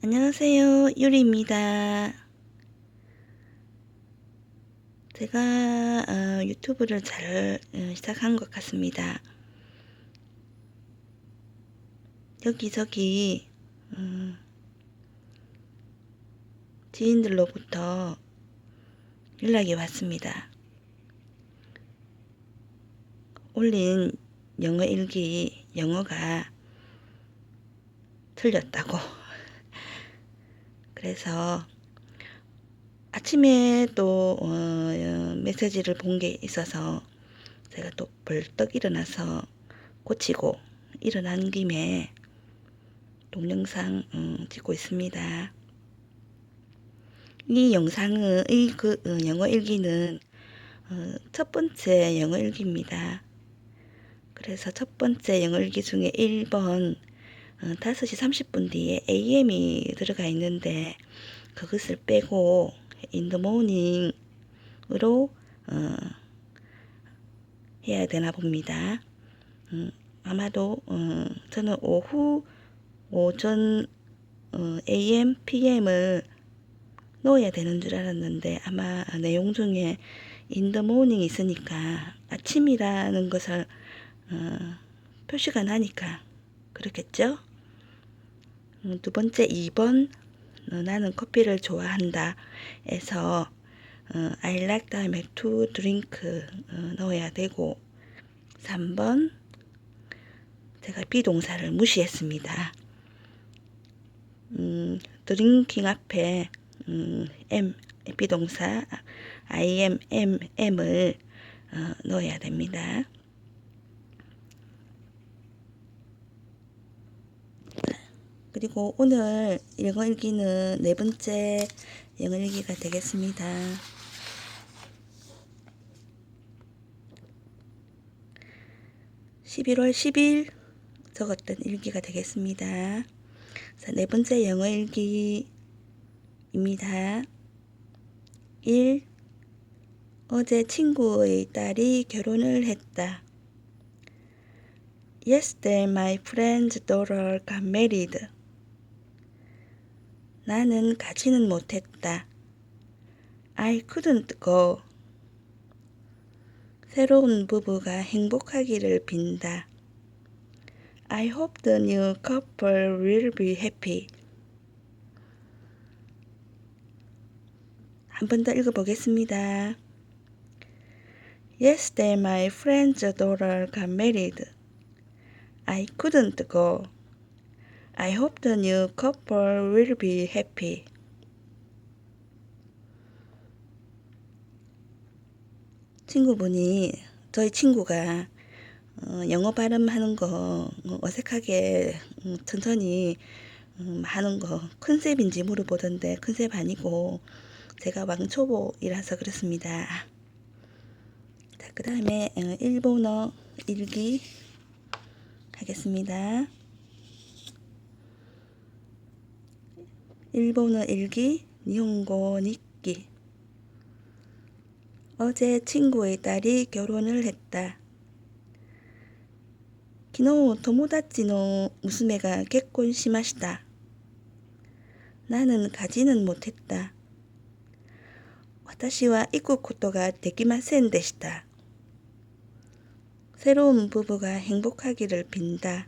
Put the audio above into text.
안녕하세요. 유리입니다. 제가 어, 유튜브를 잘 어, 시작한 것 같습니다. 여기저기 음, 지인들로부터 연락이 왔습니다. 올린 영어 일기 영어가 틀렸다고. 그래서 아침에 또 어, 어, 메시지를 본 게 있어서 제가 또 벌떡 일어나서 고치고 일어난 김에 동영상 음, 찍고 있습니다. 이 영상은 이그 영어 일기는 어, 첫 번째 영어 일기입니다. 그래서 첫 번째 영어 일기 중에 1번 어, 5시 30분 뒤에 AM이 들어가 있는데 그것을 빼고 morning으로 어, 해야 되나 봅니다. 음, 아마도 어, 저는 오후 오전 어, AM, PM을 넣어야 되는 줄 알았는데 아마 내용 중에 morning 있으니까 아침이라는 것을 어, 표시가 나니까 그렇겠죠? 음, 두 번째 2번 어, 나는 커피를 좋아한다 에서 어, I like 다음에 to drink 어, 넣어야 되고 3번 제가 비동사를 무시했습니다. 음, drinking 앞에 음, M 비동사 I am, M, M을 어, 넣어야 됩니다. 그리고 오늘 영어 일기는 네 번째 영어 일기가 되겠습니다. (11월 10일) 적었던 일기가 되겠습니다. 자, 네 번째 영어 일기입니다. 1. 어제 친구의 딸이 결혼을 했다. Yesterday my friend's daughter got married. 나는 가지는 못했다. I couldn't go. 새로운 부부가 행복하기를 빈다. I hope the new couple will be happy. 한 번 더 읽어보겠습니다. Yesterday my friend's daughter got married. I couldn't go. I hope the new couple will be happy. 친구분이 저희 친구가 어, 영어 발음하는 거 어, 어색하게 음, 천천히 음, 하는 거 컨셉인지 물어보던데 컨셉 아니고 제가 왕초보이라서 그렇습니다. 자, 그 다음에 어, 일본어 일기 하겠습니다. 일본어 일기 니혼고 니끼 어제 친구의 딸이 결혼을 했다. 昨日友達の娘が結婚しました. 나는 가지는 못했다. 私は行くことができませんでした. 새로운 부부가 행복하기를 빈다.